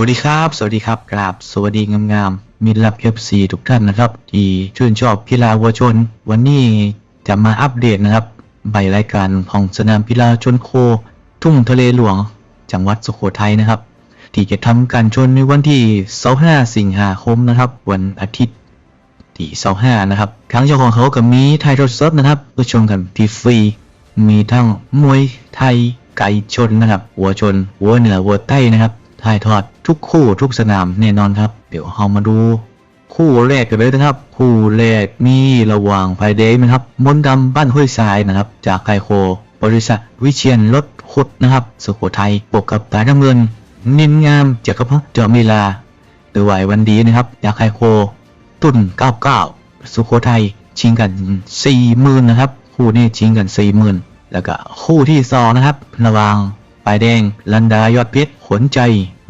วัสดีครับ สวัสดีครับกราบสวัสดีงามๆมิตรรับเคฟซีทุกท่านนะครับ ที่ชื่นชอบกีฬาวัวชน วันนี้จะมาอัปเดตนะครับ ใบรายการของสนามกีฬาชนโค ทุ่งทะเลหลวง จังหวัดสุโขทัยนะครับ ที่จะทำการชนในวันที่25สิงหาคมนะครับ วันอาทิตย์ที่25นะครับครั้งเจ้าของเขากับมีไทยรถสดนะครับเพื่อชมกันที่ฟรีมีทั้งมวยไทยไก่ชนนะครับวัวชนวัวเหนือวัวใต้นะครับ ถ่ายทอดทุกคู่ทุกสนามแน่นอนครับ เดี๋ยวเรามาดู คู่แรกกันเลยนะครับ คู่แรกมีระหว่างไฟเดย์นะครับ มนต์ดำบ้านห้วยทรายนะครับ จากไคโค บริษัทวิเชียนรถขุดนะครับสุโขทัยปกกับสายน้ำเงิน นินงามจากกระเพาะเจาะมีลาหรือไหววันดีนะครับจากไคโค ตุน99 สุโขทัยชิงกัน40,000นะครับคู่นี้ชิงกัน40,000แล้วก็คู่ที่สองนะครับระหว่างปลายแดง ลันดายอดเพชรขนใจ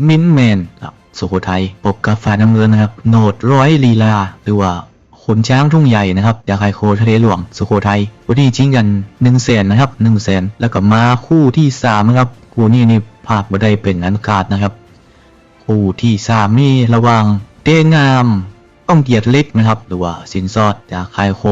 มินแมนครับสุโขทัยพบกับฝ่ายน้ำเงินนะครับ โนดร้อยลีลา หรือว่าขนช้างทุ่งใหญ่นะครับจากไคโคทะเลหลวงสุโขทัยคู่นี้ชิงกัน1 0 0 0 0แสนนะครับ1 0 0 0 0แสนแล้วก็มาคู่ที่สามนะครับคู่นี้นี่ภาคบ่ได้เป็นอันขาดนะครับ คู่ที่สามนี่ระว่างเดงามต้องเกียรติเล็กนะครับ หรือว่าสินสอดจากไคโค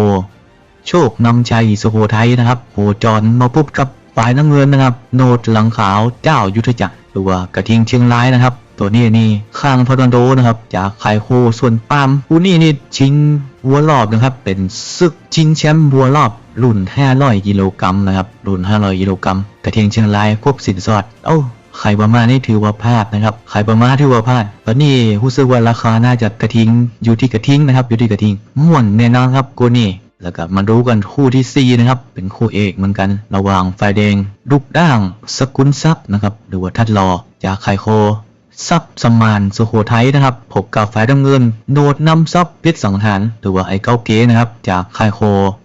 โชคนำชัยสุโขทัยนะครับโหจรมาพบกับ ฝ่ายน้ำเงินนะครับ โนดหลังขาวเจ้ายุทธจักรหรือว่ากระทิงเชียงรายนะครับ ตัวนี้นี่ข้างทอร์นโดนะครับ จากไคโคส่วนปามคู่นี้นี่ชิงวัวรอบนะครับ เป็นศึกชิงแชมป์วัวรอบ รุ่น 500กิโลกรัมนะครับ รุ่น 500กิโลกรัมกระทิงเชียงรายพบสินสอดเอ้าไข่ประมานี่ถือว่าพลาดนะครับ ไข่ประมาถือว่าพลาดตอนนี้รู้สึกว่าราคาน่าจะกระทิง อยู่ที่กระทิงนะครับ อยู่ที่กระทิงม่วนแน่นอนครับกูนี่ แล้วก็มาดูกันคู่ที่ 4 นะครับ เป็นคู่เอกเหมือนกัน ระหว่างไฟแดงลูกด่างสกุลซับนะครับหรือว่าทัดรอจากไคโคซับสมานสุโขทัยนะครับพบกับฝ่ายดำเงิน โดดนำซับเพชรสังหารหรือว่าไอ้เก้าเก๋นะครับ จากไคโค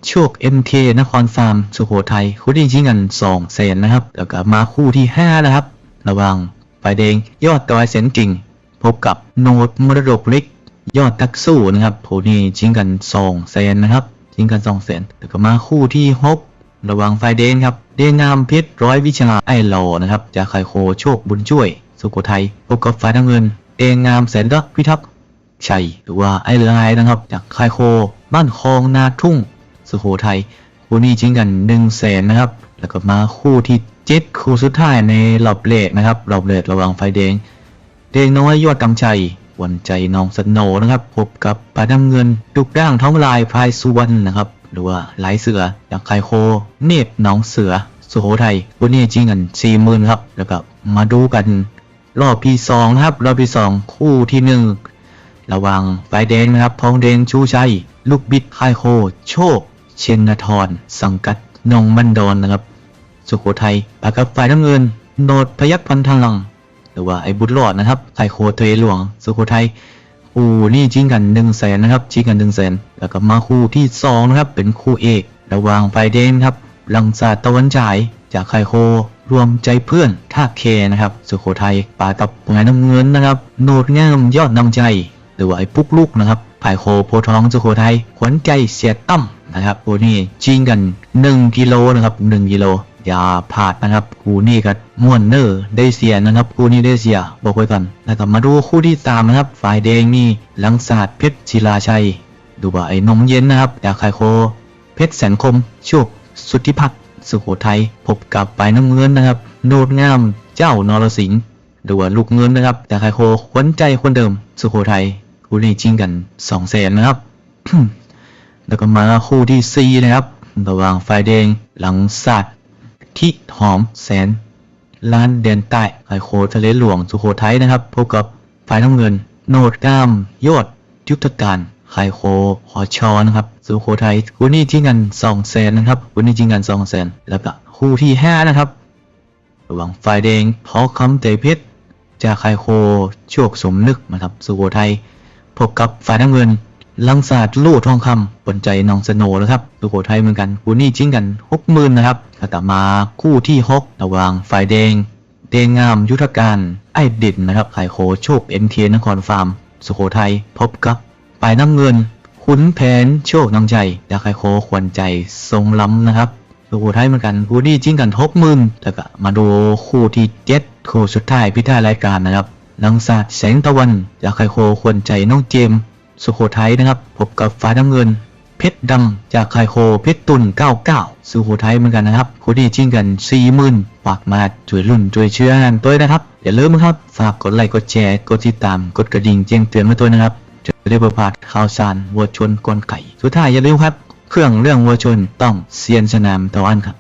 โชค MK นครฟาร์มสุโขทัยคู่นี้ชิงกัน2แสนนะครับแล้วก็มาคู่ที่ 5 นะครับ ระหว่างฝ่ายแดงยอดดอยแสนกิ่ง พบกับโนดมรดกเล็กยอดตักสู้นะครับคู่นี้ชิงกัน2แสนนะครับ ชิงกัน2แสนแล้วก็มาคู่ที่หกระหว่างฝ่ายแดงครับ เดงามเพชรร้อยวิชาไอโลนะครับ จากไคโคโชคบุญช่วย สุโขทัยพบกับฝ่ายน้ำเงินเองงามแสนรักพิทักษ์ชัยหรือว่าไอเรือไอนะครับ จากไคโค บ้านคลองนาทุ่ง สุโขทัยคู่นี้ชิงกัน1นึ่งแสนนะครับ แล้วก็มาคู่ที่เจ็ดคู่สุดท้ายในรอบเลกนะครับรอบเลกระหว่างไฟแดง เดงน้อยยอดกำชัย วันใจน้องสโนนะครับ พบกับปลาดำเงินดุกร่างท้องลายพายสุวรรณนะครับ หรือว่าไหลเสือจากไคโค เนบหน้องเสือ สุโขทัยวันนี้จริงกันสี่หมื่นครับ แล้วก็มาดูกัน รอบที่สองนะครับ รอบที่สองคู่ที่หนึ่งระว่างไฟแดงนะครับทองแดงชูชัย ลูกบิดไคโค โชค เชนนทรสังกัดนองมันดอนนะครับ สุโขทัยปะกับฝ่ายน้ำเงิน โนดพยัคฆ์พันธลัง รือว่าไอ้บุญรหลอดนะครับไข่โคเทหลวงสุโขทัยคู่นี่ชิงกันหนึ่งแสนนะครับชิงกันหนึ่งแสนแล้วก็มาคู่ที่สองนะครับเป็นคู่เอกระหว่างไฟแดงครับหลังศาสตร์ตะวันฉายจากไข่โครวมใจเพื่อนท่าเคนะครับสุโขทัยปากับไงน้ำเงินนะครับ โนดงามยอดนำใจ หรือว่าไอ้ปุ๊กลูกนะครับไผ่โคโพทองสุโขทัยขวัญใจเสียตั้มนะครับคู่นี้ชิงกัน 1 กิโลนะครับ1กิโล อย่าพลาดนะครับคู่นี้ก็ม่วนเนอร์ได้เสียนะครับคู่นี้ได้เสียบอกไว้ก่อนแล้วก็มาดูคู่ที่สามนะครับฝ่ายแดงนี่หลังศาสตร์เพชรศิลาชัย ดูว่าไอ้นมเย็นนะครับจากไคโค เพชรแสนคมโชคสุทธิพัฒน์สุโขทัยพบกับปลายน้ำเงินนะครับ โนดงามเจ้านรสิงห์หรือว่าลูกเงินนะครับจากไคโคขวัญใจคนเดิม สุโขทัยคู่นี้ชิงกัน2 0 0แสนนะครับแล้วก็มาคู่ที่4นะครับระหว่างฝ่ายแดงหลังสัตว์ ที่หอมแสนล้านเดนใต้ไคโคทะเลหลวงสุโขทัยนะครับ พบกับฝ่ายน้ำเงิน โนดก้ามยอดยุทธการไคโคหอชอนะครับสุโขทัยคู่นี้ชิงกัน2 0 0แสนนะครับคู่นี้ชิงกัน2 0 0แสนแล้วก็คู่ที่5นะครับระหว่างฝ่ายแดงพอคำเตเพชรจากไคโคโชคสมนึกนะครับสุโขทัยพบกับฝ่ายน้ำเงิน ลังศาสตร์ลู่ทองคำบนใจน้องสโนนะครับสุโขทัยเหมือนกันคู่นี้ชิงกันหกหมื่นนะครับแต่อมาคู่ที่หกระหว่างฝ่ายแดงเดงงามยุทธการไอ้ดินนะครับไข่โคโชคเอ็มเนครฟาร์ม สุโขทัยพบกับฝ่ายน้ำเงิน ขุนแผนโชคน้องใจจากไข่โคขวัญใจทรงล้ำนะครับสุโขทัยเหมือนกันคู่นี้จิ้งกันหกหมื่นแล้วก็มาดูคู่ที่เจ็ดคู่สุดท้ายพิธารายการนะครับลังศาสาดแสงตะวันจากไคโคควรใจน้องเจม สุโขทัยนะครับ พบกับฟ้าน้ำเงิน เพชรดำจากไคโคเพชรตุน99 สุโขทัยเหมือนกันนะครับคู่นี้ชิงกัน 40,000ฝากมาช่วยรุ่นช่วยเชื่อกันตัวนะครับ อย่าลืมนะครับ ฝากกดไลค์กดแชร์กดติดตามกดกระดิ่งแจ้งเตือนมาตัวนะครับจะได้ประพาดข่าวสารวัวชนกลไก่ สุดท้ายอย่าลืมครับ เครื่องเรื่องวัวชนต้องเซียนสนามตะวันครับ